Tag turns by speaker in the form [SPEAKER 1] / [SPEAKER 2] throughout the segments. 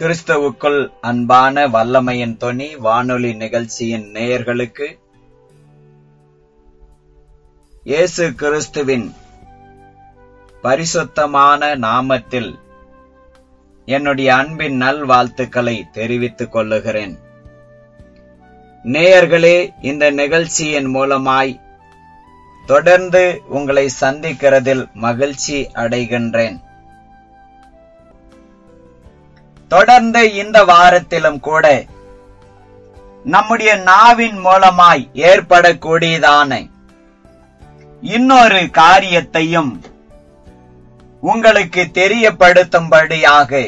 [SPEAKER 1] கிறிஸ்துவுக்குள் அன்பான வல்லமையின் தொனி வானொலி நிகழ்ச்சியின் நேயர்களுக்கு இயேசு கிறிஸ்துவின் பரிசுத்தமான நாமத்தில் என்னுடைய அன்பின் நல்வாழ்த்துக்களை தெரிவித்துக் கொள்ளுகிறேன். நேயர்களே இந்த நிகழ்ச்சியின் மூலமாய் தொடர்ந்து உங்களை சந்திக்கிறதில் மகிழ்ச்சி அடைகின்றேன். தொடர்ந்து இந்த வாரத்திலும் கூட நம்முடைய நாவின் மூலமாய் ஏற்படக்கூடியதான இன்னொரு காரியத்தையும் உங்களுக்கு தெரியப்படுத்தும்படியாக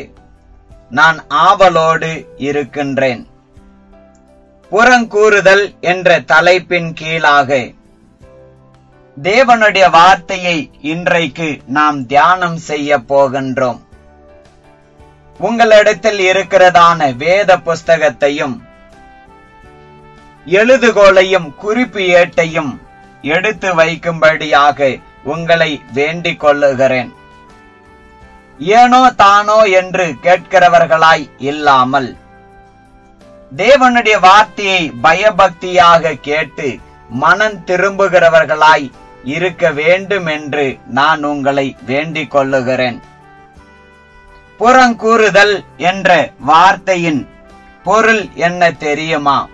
[SPEAKER 1] நான் ஆவலோடு இருக்கின்றேன். புறங்கூறுதல் என்ற தலைப்பின் கீழாக தேவனுடைய வார்த்தையை இன்றைக்கு நாம் தியானம் செய்ய போகின்றோம். உங்களிடத்தில் இருக்கிறதான வேத புஸ்தகத்தையும் எழுதுகோலையும் குறிப்பு ஏட்டையும் எடுத்து வைக்கும்படியாக உங்களை வேண்டிக் கொள்ளுகிறேன். ஏனோ தானோ என்று கேட்கிறவர்களாய் இல்லாமல் தேவனுடைய வார்த்தையை பயபக்தியாக கேட்டு மனம் திரும்புகிறவர்களாய் இருக்க வேண்டும் என்று நான் உங்களை வேண்டிக் கொள்ளுகிறேன். புறங்கூறுதல் என்ற வார்த்தையின் பொருள் என்ன தெரியுமா?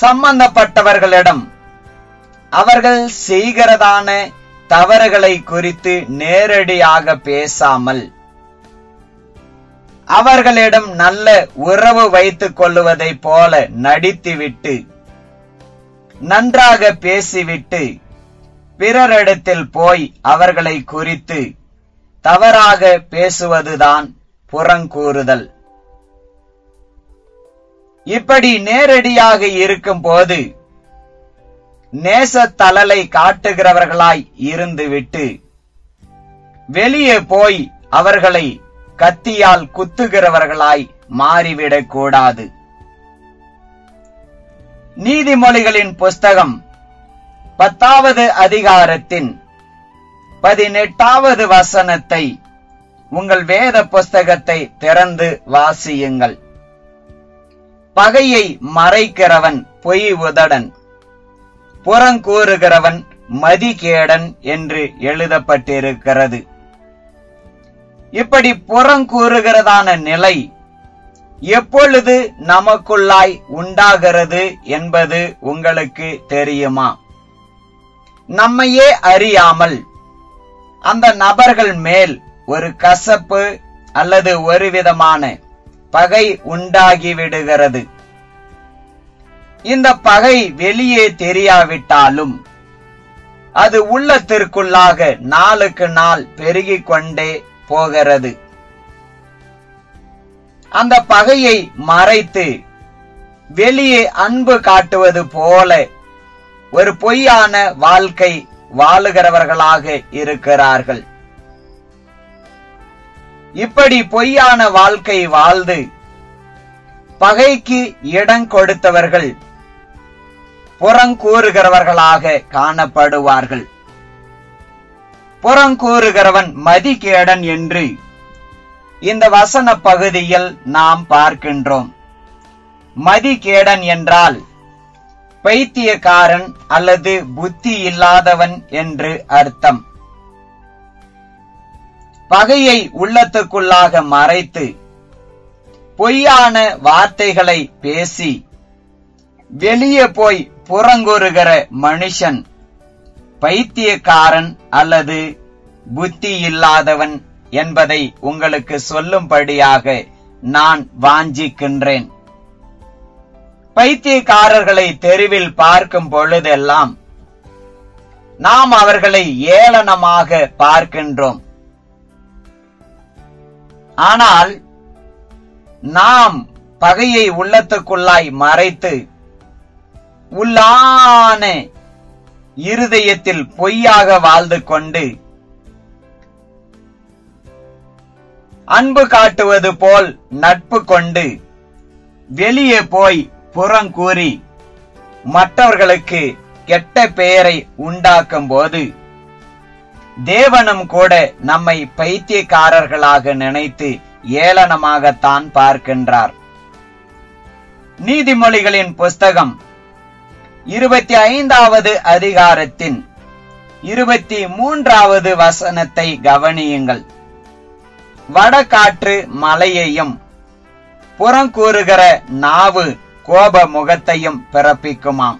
[SPEAKER 1] சம்பந்தப்பட்டவர்களிடம் அவர்கள் செய்கிறதான தவறுகளை குறித்து நேரடியாக பேசாமல் அவர்களிடம் நல்ல உறவு வைத்துக் கொள்ளுவதைப் போல நடித்துவிட்டு நன்றாக பேசிவிட்டு பிறரிடத்தில் போய் அவர்களை குறித்து தவறாக பேசுவதுதான் புறங்கூறுதல். இப்படி நேரடியாக இருக்கும்போது நேசத்தலலை காட்டுகிறவர்களாய் இருந்துவிட்டு வெளியே போய் அவர்களை கத்தியால் குத்துகிறவர்களாய் மாறிவிடக்கூடாது. நீதிமொழிகளின் புஸ்தகம் பத்தாவது அதிகாரத்தின் பதினெட்டாவது வசனத்தை உங்கள் வேத புஸ்தகத்தை திறந்து வாசியுங்கள். பகையை மறைக்கிறவன் பொய் உதடன் புறங்கூறுகிறவன் மதிகேடன் என்று எழுதப்பட்டிருக்கிறது. இப்படி புறங்கூறுகிறதான நிலை எப்பொழுது நமக்குள்ளாய் உண்டாகிறது என்பது உங்களுக்கு தெரியுமா? நம்மையே அறியாமல் அந்த நபர்கள் மேல் ஒரு கசப்பு அல்லது ஒரு விதமான பகை உண்டாகிவிடுகிறது இந்த பகை வெளியே தெரியாவிட்டாலும் அது உள்ளத்திற்குள்ளாக நாளுக்கு நாள் பெருகிக் கொண்டே போகிறது. அந்த பகையை மறைத்து வெளியே அன்பு காட்டுவது போல ஒரு பொய்யான வாழ்க்கை வாழுகிறவர்களாக இருக்கிறார்கள். இப்படி பொய்யான வாழ்க்கை வாழ்ந்து பகைக்கு இடம் கொடுத்தவர்கள் புறங்கூறுகிறவர்களாக காணப்படுவார்கள். புறங்கூறுகிறவன் மதிகேடன் என்று இந்த வசன பகுதியில் நாம் பார்க்கின்றோம். மதிகேடன் என்றால் பைத்தியக்காரன் அல்லது புத்தி இல்லாதவன் என்று அர்த்தம். பகையை உள்ளத்துக்குள்ளாக மறைத்து பொய்யான வார்த்தைகளை பேசி வெளியே போய் புறங்கூறுகிற மனுஷன் பைத்தியக்காரன் அல்லது புத்தி இல்லாதவன் என்பதை உங்களுக்கு சொல்லும்படியாக நான் வாஞ்சிக்கின்றேன். பைத்தியக்காரர்களை தெருவில் பார்க்கும் பொழுதெல்லாம் நாம் அவர்களை ஏளனமாக பார்க்கின்றோம். ஆனால் நாம் பகையை உள்ளத்துக்குள்ளாய் மறைத்து உள்ளான இருதயத்தில் பொய்யாக வாழ்ந்து கொண்டு அன்பு காட்டுவது போல் நட்பு கொண்டு வெளியே போய் புறங்கூறி மற்றவர்களுக்கு கெட்ட பெயரை உண்டாக்கும் போது தேவனும் கூட நம்மை பைத்தியக்காரர்களாக நினைத்து ஏளனமாகத்தான் பார்க்கின்றார். நீதிமொழிகளின் புஸ்தகம் இருபத்தி ஐந்தாவது அதிகாரத்தின் இருபத்தி மூன்றாவது வசனத்தை கவனியுங்கள். வடகாற்று மலையையும் புறங்கூறுகிற நாவு கோப முகத்தையும் பிறப்பிக்குமாம்.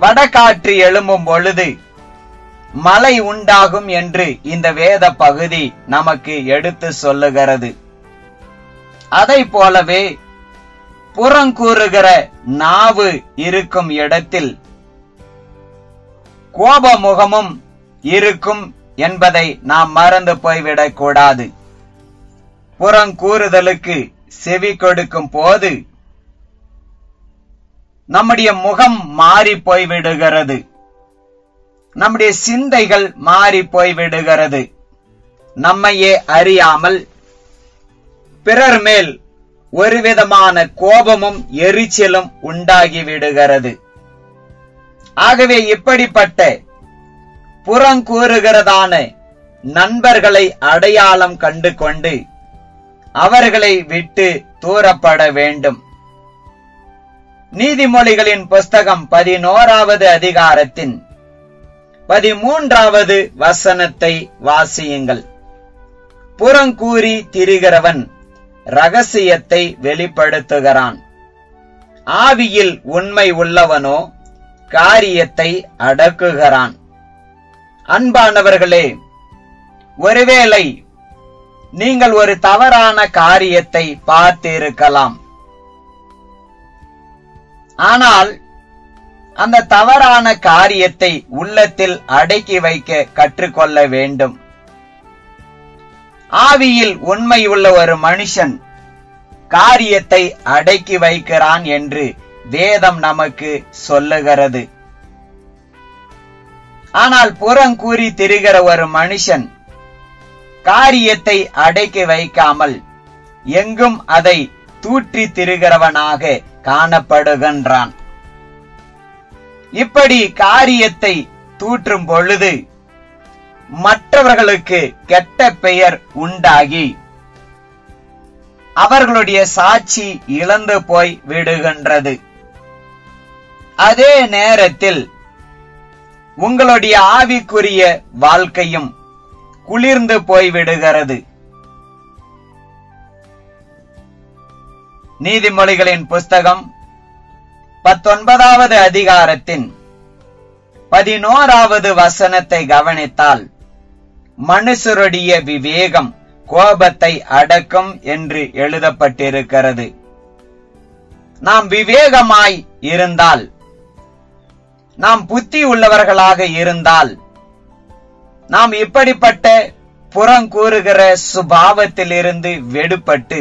[SPEAKER 1] வடகாற்று எழும்பும் பொழுது மழை உண்டாகும் என்று இந்த வேத பகுதி நமக்கு எடுத்து சொல்லுகிறது. அதை போலவே புறங்கூறுகிற நாவு இருக்கும் இடத்தில் கோபமுகமும் இருக்கும் என்பதை நாம் மறந்து போய்விடக்கூடாது. புறங்கூறுதலுக்கு செவி கொடுக்கும் போது நம்முடைய முகம் மாறி போய்விடுகிறது. நம்முடைய சிந்தைகள் மாறி போய்விடுகிறது. நம்மையே அறியாமல் பிறர் மேல் ஒரு விதமான கோபமும் எரிச்சலும் உண்டாகி விடுகிறது. ஆகவே இப்படிப்பட்ட புறங்கூறுகிறதான நண்பர்களை அடையாளம் கண்டு கொண்டு அவர்களை விட்டு தூரப்பட வேண்டும். நீதிமொழிகளின் புஸ்தகம் பதினோராவது அதிகாரத்தின் பதிமூன்றாவது வசனத்தை வாசியுங்கள். புறங்கூறி திரிகிறவன் ரகசியத்தை வெளிப்படுத்துகிறான். ஆவியில் உண்மை உள்ளவனோ காரியத்தை அடக்குகிறான். அன்பானவர்களே ஒருவேளை நீங்கள் ஒரு தவறான காரியத்தை பார்த்திருக்கலாம். ஆனால் அந்த தவறான காரியத்தை உள்ளத்தில் அடக்கி வைக்க கற்றுக்கொள்ள வேண்டும். ஆவியில் உண்மை உள்ள ஒரு மனுஷன் காரியத்தை அடக்கி வைக்கிறான் என்று வேதம் நமக்கு சொல்லுகிறது. ஆனால் புறங்கூறி திரிகிற ஒரு மனுஷன் காரியத்தை அடக்கி வைக்காமல் எங்கும் அதை தூற்றி திருகிறவனாக காணப்படுகின்றான். இப்படி காரியத்தை தூற்றும் பொழுது மற்றவர்களுக்கு கெட்ட பெயர் உண்டாகி அவர்களுடைய சாட்சி இழந்து போய் விடுகின்றது. அதே நேரத்தில் உங்களுடைய ஆவிக்குரிய வாழ்க்கையும் குளிர்ந்து போய்விடுகிறது நீதிமொழிகளின் புஸ்தகம் பத்தொன்பதாவது அதிகாரத்தின் பதினோராவது வசனத்தை கவனித்தால் மனுஷருடைய விவேகம் கோபத்தை அடக்கும் என்று எழுதப்பட்டிருக்கிறது. நாம் விவேகமாய் இருந்தால் நாம் புத்தி உள்ளவர்களாக இருந்தால் நாம் இப்படிப்பட்ட புறங்கூறுகிற சுபாவத்திலிருந்து வெடுபட்டு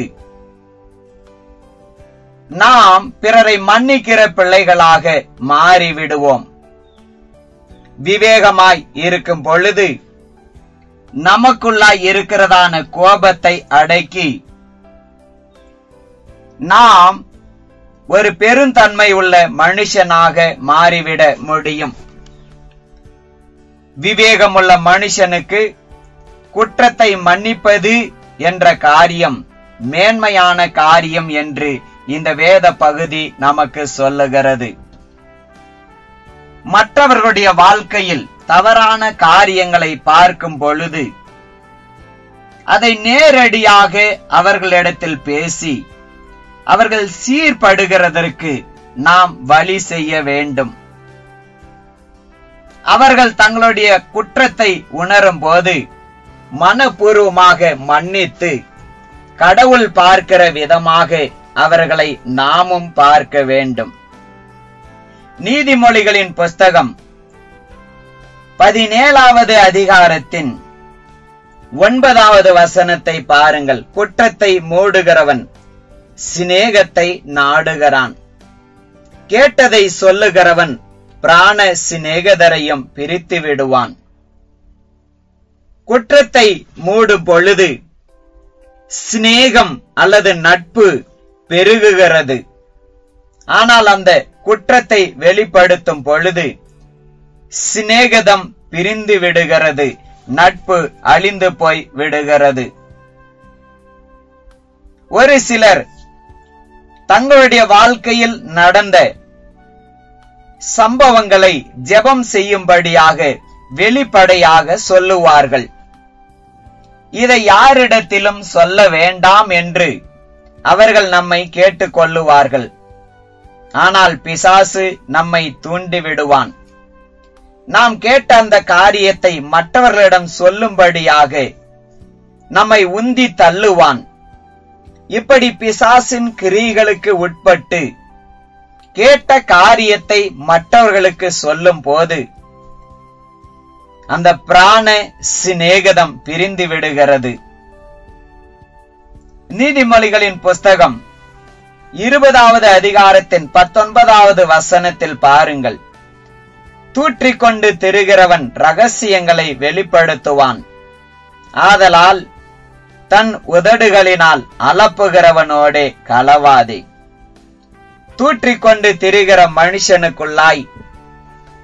[SPEAKER 1] நாம் பிறரை மன்னிக்கிற பிள்ளைகளாக மாறிவிடுவோம். விவேகமாய் இருக்கும் பொழுது நமக்குள்ளாய் இருக்கிறதான கோபத்தை அடக்கி நாம் ஒரு பெருந்தன்மை உள்ள மனுஷனாக மாறிவிட முடியும். விவேகமுள்ள மனுஷனுக்கு குற்றத்தை மன்னிப்பது என்ற காரியம் மேன்மையான காரியம் என்று இந்த வேத பகுதி நமக்கு சொல்லுகிறது. மற்றவர்களுடைய வாழ்க்கையில் தவறான காரியங்களை பார்க்கும் பொழுது அதை நேரடியாக அவர்களிடத்தில் பேசி அவர்கள் சீர்படுகிறதற்கு நாம் வழி செய்ய வேண்டும். அவர்கள் தங்களுடைய குற்றத்தை உணரும் போது மனப்பூர்வமாக மன்னித்து கடவுள் பார்க்கிற விதமாக அவர்களை நாமும் பார்க்க வேண்டும். நீதிமொழிகளின் புஸ்தகம் பதினேழாவது அதிகாரத்தின் ஒன்பதாவது வசனத்தை பாருங்கள். குற்றத்தை மூடுகிறவன் சிநேகத்தை நாடுகிறான். கேட்டதை சொல்லுகிறவன் பிராண சிநேகதரையும் பிரித்து விடுவான். குற்றத்தை மூடும் பொழுது சிநேகம் அல்லது நட்பு பெருகுகிறது. ஆனால் அந்த குற்றத்தை வெளிப்படுத்தும் பொழுது சிநேகதம் பிரிந்து விடுகிறது நட்பு அழிந்து போய் விடுகிறது. ஒரு சிலர் தங்களுடைய வாழ்க்கையில் நடந்த சம்பவங்களை ஜெபம் செய்யும்படியாக வெளிப்படையாக சொல்லுவார்கள். இதை யாரிடத்திலும் சொல்ல வேண்டாம் என்று அவர்கள் நம்மை கேட்டுக்கொள்ளுவார்கள். ஆனால் பிசாசு நம்மை தூண்டி விடுவான் நாம் கேட்ட அந்த காரியத்தை மற்றவர்களிடம் சொல்லும்படியாக நம்மை உந்தி தள்ளுவான். இப்படி பிசாசின் கிரிகளுக்கு உட்பட்டு கேட்ட காரியத்தை மற்றவர்களுக்கு சொல்லும் போது அந்த பிராண சிநேகதம் பிரிந்து விடுகிறது. நீதிமொழிகளின் புஸ்தகம் இருபதாவது அதிகாரத்தின் பத்தொன்பதாவது வசனத்தில் பாருங்கள். தூற்றிக்கொண்டு திரிகிறவன் ரகசியங்களை வெளிப்படுத்துவான். ஆதலால் தன் உதடுகளினால் அலப்புகிறவனோடே களவாதே. தூற்றி கொண்டு திரிகிற மனுஷனுக்குள்ளாய்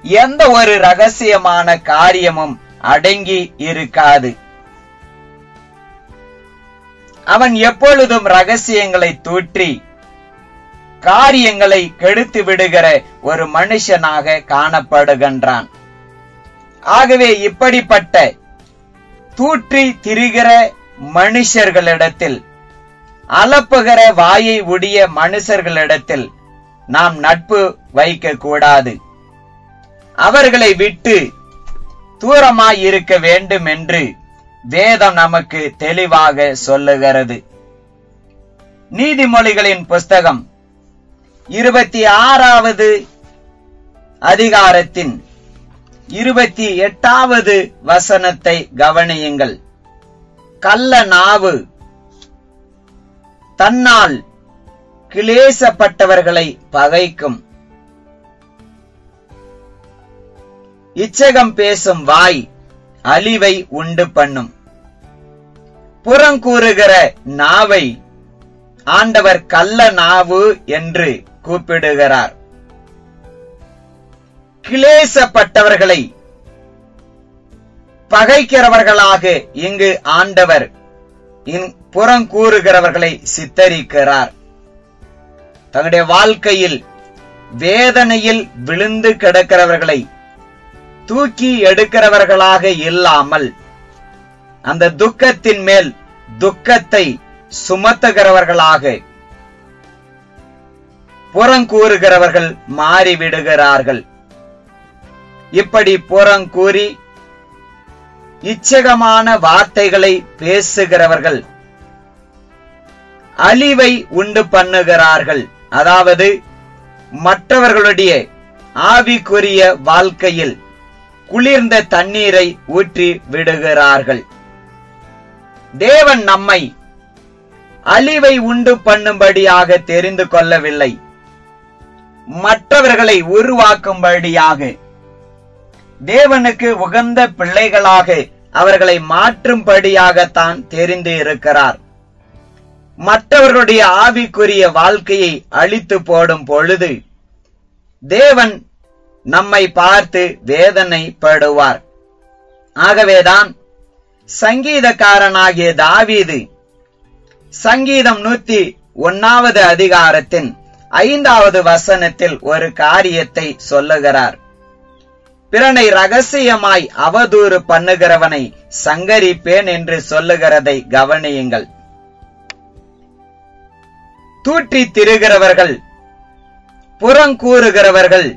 [SPEAKER 1] எந்த ஒரு ரகசியமான காரியமும் அடங்கி இருக்காது. அவன் எப்பொழுதும் ரகசியங்களை தூற்றி காரியங்களை கெடுத்து விடுகிற ஒரு மனுஷனாக காணப்படுகின்றான். ஆகவே இப்படிப்பட்ட தூற்றி திரிகிற மனுஷர்களிடத்தில் அலப்புகிற வாயை உடைய மனுஷர்களிடத்தில் நாம் நட்பு வைக்க கூடாது அவர்களை விட்டு தூரமாய் இருக்க வேண்டும் என்று வேதம் நமக்கு தெளிவாக சொல்லுகிறது. நீதிமொழிகளின் புஸ்தகம் இருபத்தி ஆறாவது அதிகாரத்தின் இருபத்தி எட்டாவது வசனத்தை கவனியுங்கள். கள்ள நாவு தன்னால் கிளேசப்பட்டவர்களை பகைக்கும். இச்சகம் பேசும் வாய் அழிவை உண்டு பண்ணும். புறங்கூறுகிற நாவை ஆண்டவர் கள்ள நாவு என்று கூப்பிடுகிறார். கிளேசப்பட்டவர்களை பகைக்கிறவர்களாக இங்கு ஆண்டவர் புறங்கூறுகிறவர்களை சித்தரிக்கிறார். தங்களுடைய வாழ்க்கையில் வேதனையில் விழுந்து கிடக்கிறவர்களை தூக்கி எடுக்கிறவர்களாக இல்லாமல் அந்த துக்கத்தின் மேல் துக்கத்தை சுமத்துகிறவர்களாக புறங்கூறுகிறவர்கள் மாறிவிடுகிறார்கள். இப்படி புறங்கூறி இச்சகமான வார்த்தைகளை பேசுகிறவர்கள் அழிவை உண்டு பண்ணுகிறார்கள். அதாவது மற்றவர்களுடைய ஆவிக்குரிய வாழ்க்கையில் குளிர்ந்த தண்ணீரை ஊற்றி விடுகிறார்கள். தேவன் நம்மை அழிவை உண்டு பண்ணும்படியாக தெரிந்து கொள்ளவில்லை. மற்றவர்களை உருவாக்கும்படியாக தேவனுக்கு உகந்த பிள்ளைகளாக அவர்களை மாற்றும்படியாகத்தான் தெரிந்து இருக்கிறார். மற்றவர்களுடைய ஆவிக்குரிய வாழ்க்கையை அழித்து போடும் பொழுது தேவன் நம்மை பார்த்து வேதனைப்படுவார். ஆகவேதான் சங்கீதக்காரனாகிய தாவீது சங்கீதம் நூத்தி ஒன்னாவது அதிகாரத்தின் ஐந்தாவது வசனத்தில் ஒரு காரியத்தை சொல்லுகிறார். பிறனை ரகசியமாய் அவதூறு பண்ணுகிறவனை சங்கரிப்பேன் என்று சொல்லுகிறதை கவனியுங்கள். தூற்றி திருகிறவர்கள் புறங்கூறுகிறவர்கள்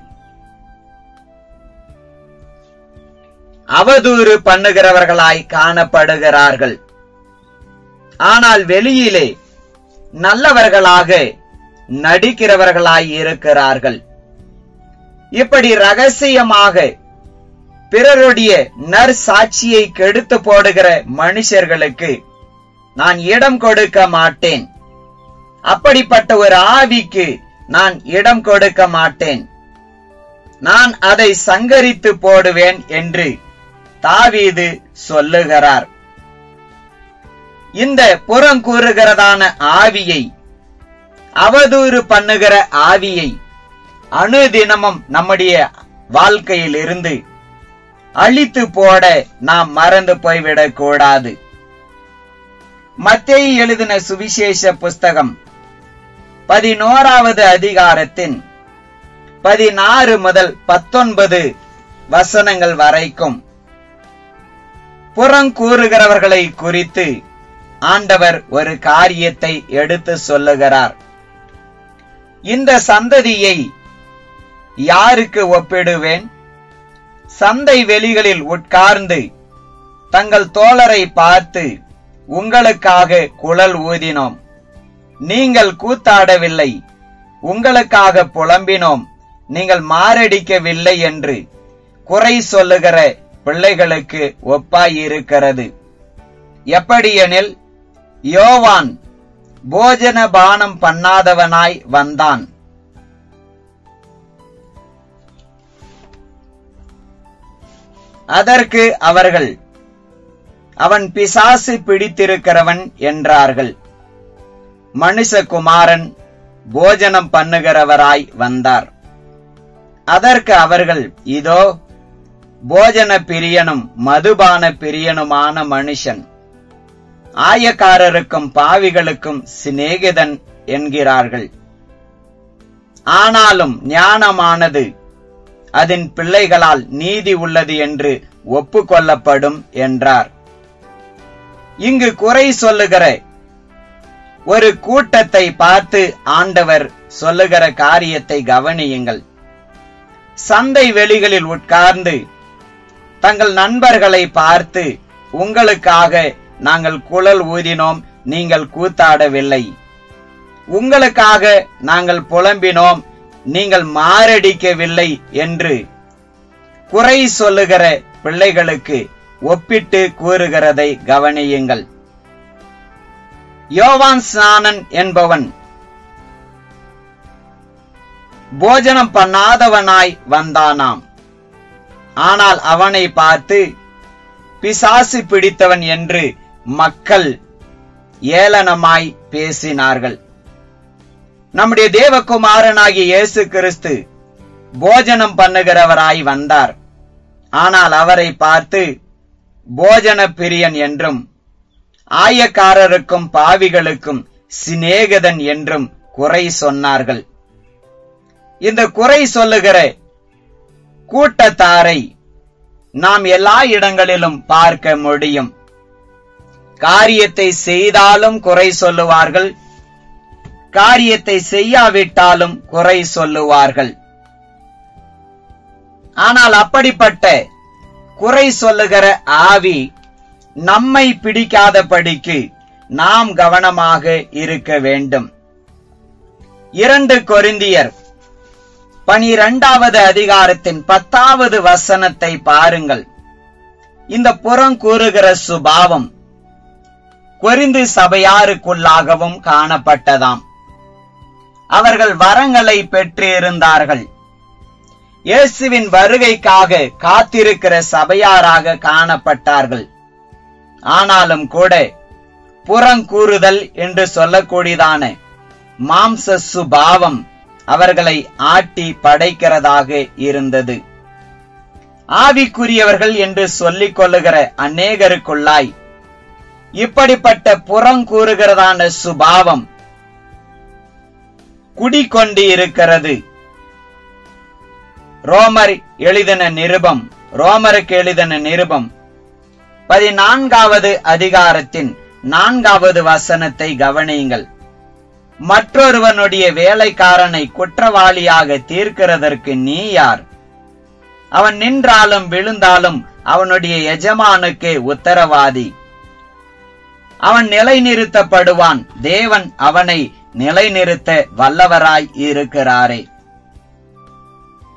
[SPEAKER 1] அவதூறு பண்ணுகிறவர்களாய் காணப்படுகிறார்கள். ஆனால் வெளியிலே நல்லவர்களாக நடிக்கிறவர்களாய் இருக்கிறார்கள். இப்படி ரகசியமாக பிறருடைய நற்சாட்சியை கெடுத்து போடுகிற மனுஷர்களுக்கு நான் இடம் கொடுக்க மாட்டேன். அப்படிப்பட்ட ஒரு ஆவிக்கு நான் இடம் கொடுக்க மாட்டேன். நான் அதை சங்கரித்து போடுவேன் என்று தாவீது சொல்லுகிறார். இந்த புறங்கூறுகிறதான ஆவியை அவதூறு பண்ணுகிற ஆவியை அணுதினமும் நம்முடைய வாழ்க்கையில் இருந்து அழித்து போட நாம் மறந்து போய்விடக் கூடாது மத்திய எழுதின சுவிசேஷ புஸ்தகம் பதினோராவது அதிகாரத்தின் பதினாறு முதல் பத்தொன்பது வசனங்கள் வரைக்கும். புறங்கூறுகிறவர்களை குறித்து ஆண்டவர் ஒரு காரியத்தை எடுத்து சொல்லுகிறார். இந்த சந்ததியை யாருக்கு ஒப்பிடுவேன்? சந்தை வெளிகளில் உட்கார்ந்து தங்கள் தோழரை பார்த்து உங்களுக்காக குழல் ஊதினோம். நீங்கள் கூத்தாடவில்லை. உங்களுக்காக புலம்பினோம். நீங்கள் மாரடிக்கவில்லை என்று குறை சொல்லுகிற பிள்ளைகளுக்கு ஒப்பாயிருக்கிறது. எப்படியெனில் யோவான் போஜன பானம் பண்ணாதவனாய் வந்தான். அதற்கு அவர்கள் அவன் பிசாசு பிடித்திருக்கிறவன் என்றார்கள். மனுஷகுமாரன் போஜனம் பண்ணுகிறவராய் வந்தார். அதற்கு அவர்கள் இதோ போஜன பிரியனும் மதுபான பிரியனுமான மனுஷன். ஆயக்காரருக்கும் பாவிகளுக்கும் சிநேகிதன் என்கிறார்கள். ஆனாலும் ஞானமானது அதன் பிள்ளைகளால் நீதி உள்ளது என்று ஒப்புக்கொள்ளப்படும் என்றார். இங்கு குறை சொல்லுகிற ஒரு கூட்டத்தை பார்த்து ஆண்டவர் சொல்லுகிற காரியத்தை கவனியுங்கள். சந்தை வெளிகளில் உட்கார்ந்து தங்கள் நண்பர்களை பார்த்து உங்களுக்காக நாங்கள் குழல் ஊதினோம் நீங்கள் கூத்தாடவில்லை. உங்களுக்காக நாங்கள் புலம்பினோம் நீங்கள் மாரடிக்கவில்லை என்று குறை சொல்லுகிற பிள்ளைகளுக்கு ஒப்பிட்டு கூறுகிறதை கவனியுங்கள். யோவான் ஸ்நானன் என்பவன். போஜனம் பண்ணாதவனாய் வந்தானாம். ஆனால் அவனை பார்த்து பிசாசு பிடித்தவன் என்று மக்கள் ஏளனமாய் பேசினார்கள். நம்முடைய தேவகுமாரனாகிய இயேசு கிறிஸ்து போஜனம் பண்ணுகிறவராய் வந்தார். ஆனால் அவரை பார்த்து போஜன பிரியன் என்றும் ஆயக்காரருக்கும் பாவிகளுக்கும் சிநேகதன் என்றும் குறை சொன்னார்கள். இந்த குறை சொல்லுகிற கூட்டத்தாரை நாம் எல்லா இடங்களிலும் பார்க்க முடியும். காரியத்தை செய்தாலும் குறை சொல்லுவார்கள் காரியத்தை செய்யாவிட்டாலும் குறை சொல்லுவார்கள். ஆனால் அப்படிப்பட்ட குறை சொல்லுகிற ஆவி நம்மை பிடிக்காதபடிக்கு நாம் கவனமாக இருக்க வேண்டும். இரண்டு கொரிந்தியர் பனிரெண்டாவது அதிகாரத்தின் பத்தாவது வசனத்தை பாருங்கள். இந்த புறம் கூறுகிற சுபாவம் கொரிந்து சபையாருக்குள்ளாகவும் காணப்பட்டதாம். அவர்கள் வரங்களை பெற்றிருந்தார்கள். இயேசுவின் வருகைக்காக காத்திருக்கிற சபையாராக காணப்பட்டார்கள். ஆனாலும் கூட புறங்கூறுதல் என்று சொல்லக்கூடியதான மாம்ச சுபாவம் அவர்களை ஆட்டி படைக்கிறதாக இருந்தது. ஆவிக்குரியவர்கள் என்று சொல்லிக் கொள்ளுகிற அநேகருக்குள்ளாய் இப்படிப்பட்ட புறங்கூறுகிறதான சுபாவம் குடிக்கொண்டு இருக்கிறது ரோமர் எழுதின நிருபம் ரோமருக்கு எழுதின நிருபம் பதினான்காவது அதிகாரத்தின் நான்காவது வசனத்தை கவனியுங்கள். மற்றொருவனுடைய வேலைக்காரனை குற்றவாளியாக தீர்க்கிறதற்கு நீ யார்? அவன் நின்றாலும் விழுந்தாலும் அவனுடைய எஜமானுக்கு உத்தரவாதி. அவன் நிலைநிறுத்தப்படுவான். தேவன் அவனை நிலைநிறுத்த வல்லவராய் இருக்கிறாரே.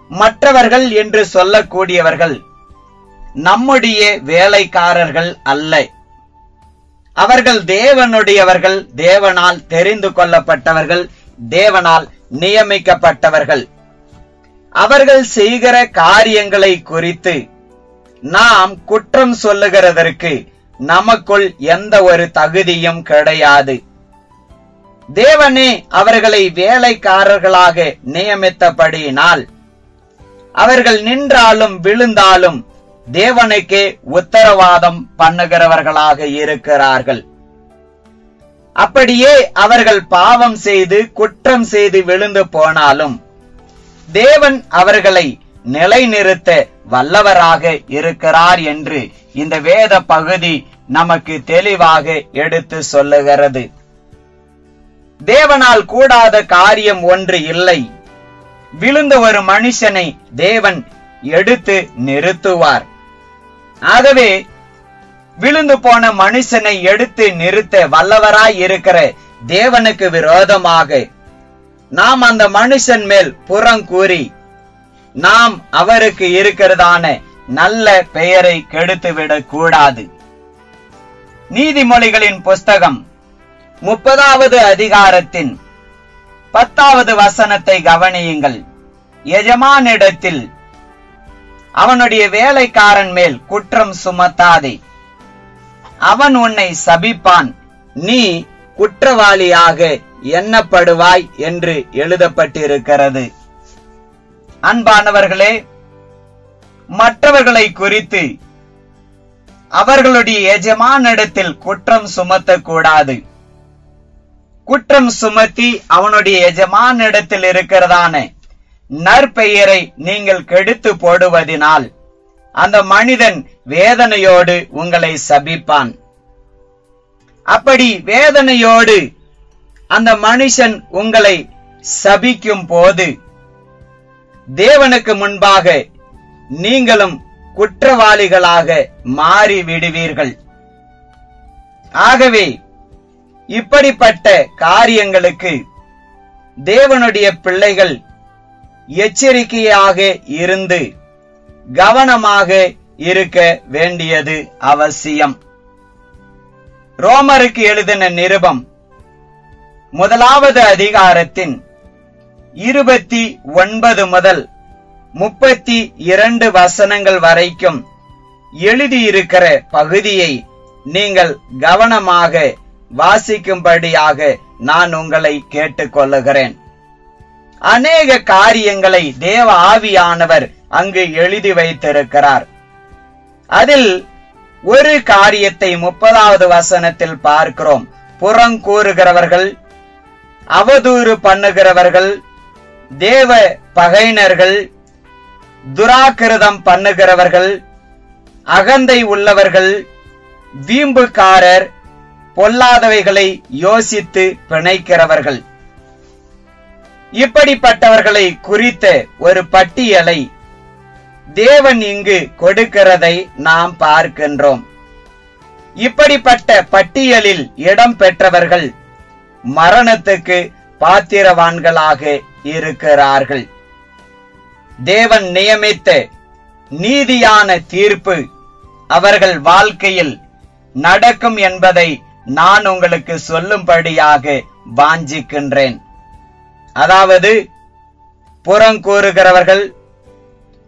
[SPEAKER 1] மற்றவர்கள் என்று சொல்லக்கூடியவர்கள் நம்முடைய வேலைக்காரர்கள் அல்ல. அவர்கள் தேவனுடையவர்கள் தேவனால் தெரிந்து கொள்ளப்பட்டவர்கள் தேவனால் நியமிக்கப்பட்டவர்கள். அவர்கள் செய்கிற காரியங்களை குறித்து நாம் குற்றம் சொல்லுகிறதற்கு நமக்குள் எந்த ஒரு தகுதியும் கிடையாது. தேவனே அவர்களை வேலைக்காரர்களாக நியமித்தபடியினால் அவர்கள் நின்றாலும் விழுந்தாலும் தேவனுக்கே உத்தரவாதம் பண்ணுகிறவர்களாக இருக்கிறார்கள். அப்படியே அவர்கள் பாவம் செய்து குற்றம் செய்து விழுந்து போனாலும் தேவன் அவர்களை நிலைநிறுத்த வல்லவராக இருக்கிறார் என்று இந்த வேத பகுதி நமக்கு தெளிவாக எடுத்து சொல்லுகிறது. தேவனால் கூடாத காரியம் ஒன்று இல்லை. விழுந்த ஒரு மனுஷனை தேவன் எடுத்து நிறுத்துவார். ஆகவே விழுந்து போன மனுஷனை எடுத்து நிறுத்த வல்லவராய் இருக்கிற தேவனுக்கு விரோதமாக நாம் அந்த மனுஷன் மேல் புறங்கூறி நாம் அவருக்கு இருக்கிறதான நல்ல பெயரை கெடுத்துவிடக் கூடாது. நீதிமொழிகளின் புஸ்தகம் முப்பதாவது அதிகாரத்தின் பத்தாவது வசனத்தை கவனியுங்கள். எஜமானிடத்தில் அவனுடைய வேலைக்காரன் மேல் குற்றம் சுமத்தாதே. அவன் உன்னை சபிப்பான். நீ குற்றவாளியாக எண்ணப்படுவாய் என்று எழுதப்பட்டிருக்கிறது. அன்பானவர்களே மற்றவர்களை குறித்து அவர்களுடைய எஜமானிடத்தில் குற்றம் சுமத்தக்கூடாது. குற்றம் சுமத்தி அவனுடைய எஜமானிடத்தில் இருக்கிறதான நற்பெயரை நீங்கள் கெடுத்து போடுவதினால் அந்த மனிதன் வேதனையோடு உங்களை சபிப்பான். அப்படி வேதனையோடு அந்த மனுஷன் உங்களை சபிக்கும் போது தேவனுக்கு முன்பாக நீங்களும் குற்றவாளிகளாக மாறி விடுவீர்கள் ஆகவே இப்படிப்பட்ட காரியங்களுக்கு தேவனுடைய பிள்ளைகள் எச்சரிக்கையாக இருந்து கவனமாக இருக்க வேண்டியது அவசியம். ரோமருக்கு எழுதின நிருபம் முதலாவது அதிகாரத்தின் இருபத்தி ஒன்பது முதல் முப்பத்தி இரண்டு வசனங்கள் வரைக்கும் எழுதியிருக்கிற பகுதியை நீங்கள் கவனமாக வாசிக்கும்படியாக நான் உங்களை கேட்டுக்கொள்ளுகிறேன். அநேக காரியங்களை தேவ ஆவியானவர் அங்கு எழுதி வைத்திருக்கிறார். அதில் ஒரு காரியத்தை முப்பதாவது வசனத்தில் பார்க்கிறோம். புறங்கூறுகிறவர்கள் அவதூறு பண்ணுகிறவர்கள் தேவ பகையினர்கள் துராக்கிருதம் பண்ணுகிறவர்கள் அகந்தை உள்ளவர்கள் வீம்புக்காரர் பொல்லாதவைகளை யோசித்து பிணைக்கிறவர்கள். இப்படிப்பட்டவர்களை குறித்த ஒரு பட்டியலை தேவன் இங்கு கொடுக்கிறதை நாம் பார்க்கின்றோம். இப்படிப்பட்ட பட்டியலில் இடம் பெற்றவர்கள் மரணத்துக்கு பாத்திரவான்களாக இருக்கிறார்கள். தேவன் நியமித்த நீதியான தீர்ப்பு அவர்கள் வாழ்க்கையில் நடக்கும் என்பதை நான் உங்களுக்கு சொல்லும்படியாக வாஞ்சிக்கின்றேன். அதாவது புறங்கூறுகிறவர்கள்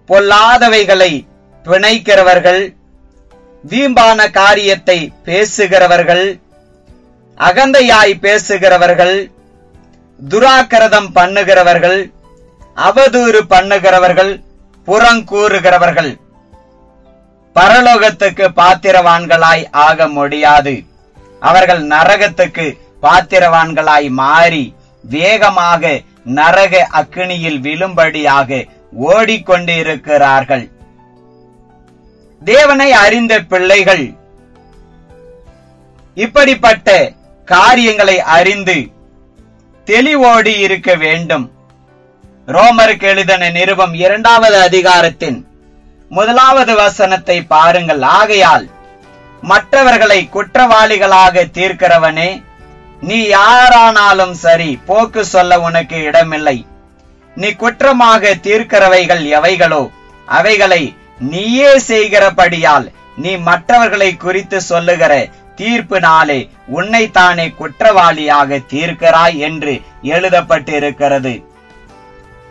[SPEAKER 1] பொல்லாதவைகளை பிணைக்கிறவர்கள் வீம்பான காரியத்தை பேசுகிறவர்கள் அகந்தையாய் பேசுகிறவர்கள் துராக்கிரதம் பண்ணுகிறவர்கள் அவதூறு பண்ணுகிறவர்கள் புறங்கூறுகிறவர்கள் பரலோகத்துக்கு பாத்திரவான்களாய் ஆக முடியாது. அவர்கள் நரகத்துக்கு பாத்திரவான்களாய் மாறி வேகமாக நரக அக்கினியில் விழும்படியாக ஓடிக்கொண்டிருக்கிறார்கள். தேவனை அறிந்த பிள்ளைகள் இப்படிப்பட்ட காரியங்களை அறிந்து தெளிவோடு இருக்க வேண்டும். ரோமருக்கு எழுதின நிருபம் இரண்டாவது அதிகாரத்தின் முதலாவது வசனத்தை பாருங்கள். ஆகையால் மற்றவர்களை குற்றவாளிகளாக தீர்க்கிறவனே நீ யாரானாலும் சரி போக்கு சொல்ல உனக்கு இடமில்லை. நீ குற்றமாக தீர்க்கிறவைகள் எவைகளோ அவைகளை நீயே செய்கிறபடியால் நீ மற்றவர்களை குறித்து சொல்லுகிற தீர்ப்பு நாளே உன்னைத்தானே குற்றவாளியாக தீர்க்கிறாய் என்று எழுதப்பட்டிருக்கிறது.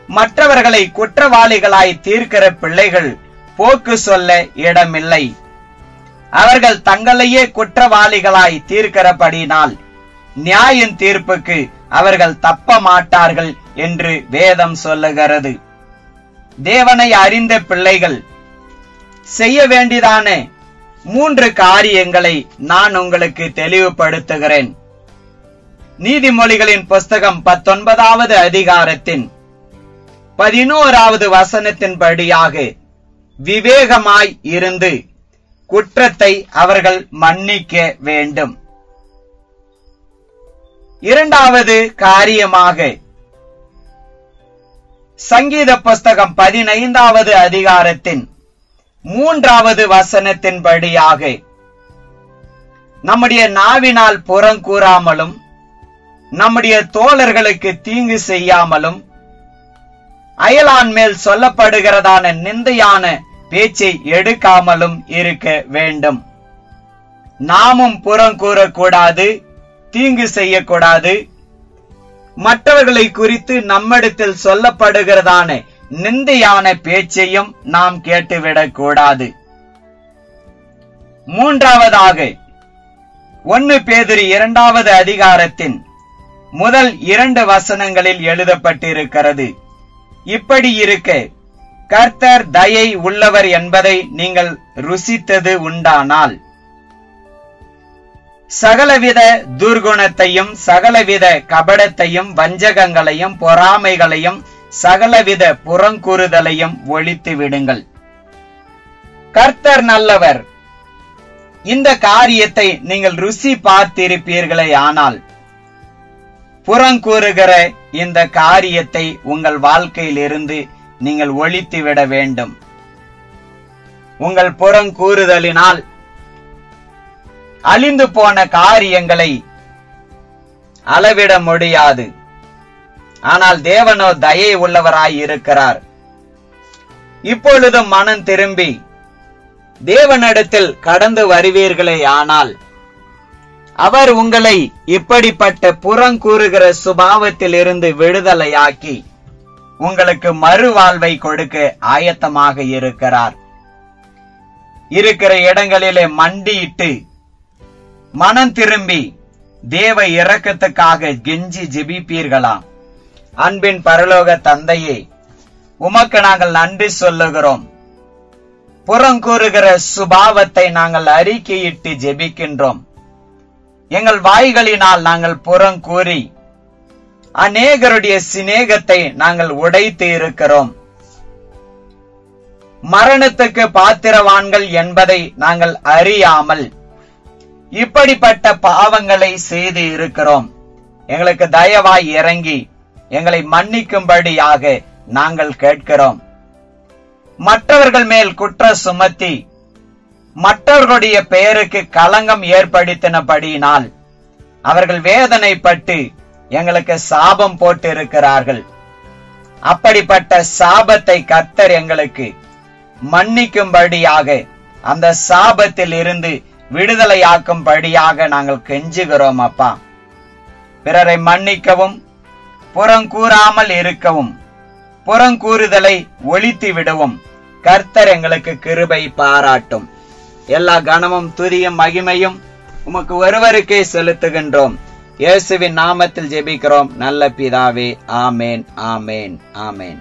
[SPEAKER 1] மற்றவர்களை குற்றவாளிகளாய் தீர்க்கிற பிள்ளைகள் போக்கு சொல்ல இடமில்லை. அவர்கள் தங்களையே குற்றவாளிகளாய் தீர்க்கிறபடினால் நியாயின் தீர்ப்புக்கு அவர்கள் தப்ப மாட்டார்கள் என்று வேதம் சொல்லுகிறது. தேவனை அறிந்த பிள்ளைகள் செய்ய வேண்டியதான மூன்று காரியங்களை நான் உங்களுக்கு தெளிவுபடுத்துகிறேன். நீதிமொழிகளின் புஸ்தகம் பத்தொன்பதாவது அதிகாரத்தின் பதினோராவது வசனத்தின்படியாக விவேகமாய் இருந்து குற்றத்தை அவர்கள் மன்னிக்க வேண்டும். இரண்டாவது காரியமாக. சங்கீத புஸ்தகம் பதினைந்தாவது அதிகாரத்தின் மூன்றாவது வசனத்தின்படியாக. நம்முடைய நாவினால் புறங்கூறாமலும் நம்முடைய தோழர்களுக்கு தீங்கு செய்யாமலும் அயலான் மேல் சொல்லப்படுகிறதான நிந்தையான பேச்சை எடுக்காமலும் இருக்க வேண்டும். நாமும் புறங்கூறக்கூடாது தீங்கு செய்யக்கூடாது. மற்றவர்களை குறித்து நம்மிடத்தில் சொல்லப்படுகிறதான நிந்தையான பேச்சையும் நாம் கேட்டுவிடக் கூடாது மூன்றாவதாக ஒன்னு பேதிரி இரண்டாவது அதிகாரத்தின் முதல் இரண்டு வசனங்களில் எழுதப்பட்டிருக்கிறது. இப்படி இருக்க கர்த்தர் தயை உள்ளவர் என்பதை நீங்கள் ருசித்தது உண்டானால். சகலவித துர்குணத்தையும் சகலவித கபடத்தையும் வஞ்சகங்களையும் பொறாமைகளையும் சகலவித புறங்குறுதலையும் ஒழித்து விடுங்கள். கர்த்தர் நல்லவர். இந்த காரியத்தை நீங்கள் ருசி பார்த்திருப்பீர்களே ஆனால் புறங்கூறுகிற இந்த காரியத்தை உங்கள் வாழ்க்கையில் இருந்து நீங்கள் ஒழித்து விட வேண்டும். உங்கள் புறங்கூறுதலினால் அழிந்து போன காரியங்களை அளவிட முடியாது. ஆனால் தேவனோ தயை உள்ளவராய் இருக்கிறார். இப்பொழுதும் மனம் திரும்பி தேவனிடத்தில் கடந்து வருவீர்களே ஆனால் அவர் உங்களை இப்படிப்பட்ட புறங்கூறுகிற சுபாவத்தில் இருந்து விடுதலையாக்கி உங்களுக்கு மறுவாழ்வை கொடுக்க ஆயத்தமாக இருக்கிறார். இருக்கிற இடங்களிலே மண்டியிட்டு மனம் திரும்பி தேவ இரக்கத்துக்காக கெஞ்சி ஜெபிப்பீர்களாம் அன்பின் பரலோக தந்தையே உமக்கு நாங்கள் நன்றி சொல்லுகிறோம். புறங்கூறுகிற சுபாவத்தை நாங்கள் அறிக்கையிட்டு ஜெபிக்கின்றோம். எங்கள் வாய்களினால் நாங்கள் புறங்கூறி அநேகருடைய சிநேகத்தை நாங்கள் உடைத்து இருக்கிறோம். மரணத்துக்கு பாத்திரவான்கள் என்பதை நாங்கள் அறியாமல் இப்படிப்பட்ட பாவங்களை செய்து இருக்கிறோம். எங்களுக்கு தயவாய் இறங்கி எங்களை மன்னிக்கும்படியாக நாங்கள் கேட்கிறோம். மற்றவர்கள் மேல் குற்ற சுமத்தி மற்றவர்களுடைய பெயருக்கு களங்கம் ஏற்படுத்தினபடியினால் அவர்கள் வேதனைப்பட்டு எங்களுக்கு சாபம் போட்டு இருக்கிறார்கள் அப்படிப்பட்ட சாபத்தை கர்த்தர் எங்களுக்கு மன்னிக்கும்படியாக அந்த சாபத்தில் இருந்து விடுதலையாக்கும் படியாக நாங்கள் கெஞ்சுகிறோம் அப்பா. பிறரை மன்னிக்கவும் புறங்கூறாமல் இருக்கவும் புறங்கூறுதலை ஒழித்து விடவும் கர்த்தர் எங்களுக்கு கிருபை பாராட்டும். எல்லா கனமும் துதியும் மகிமையும் உமக்கு ஒருவருக்கே செலுத்துகின்றோம். இயேசுவின் நாமத்தில் ஜெபிக்கிறோம். நல்ல பிதாவே ஆமேன் ஆமேன் ஆமேன்.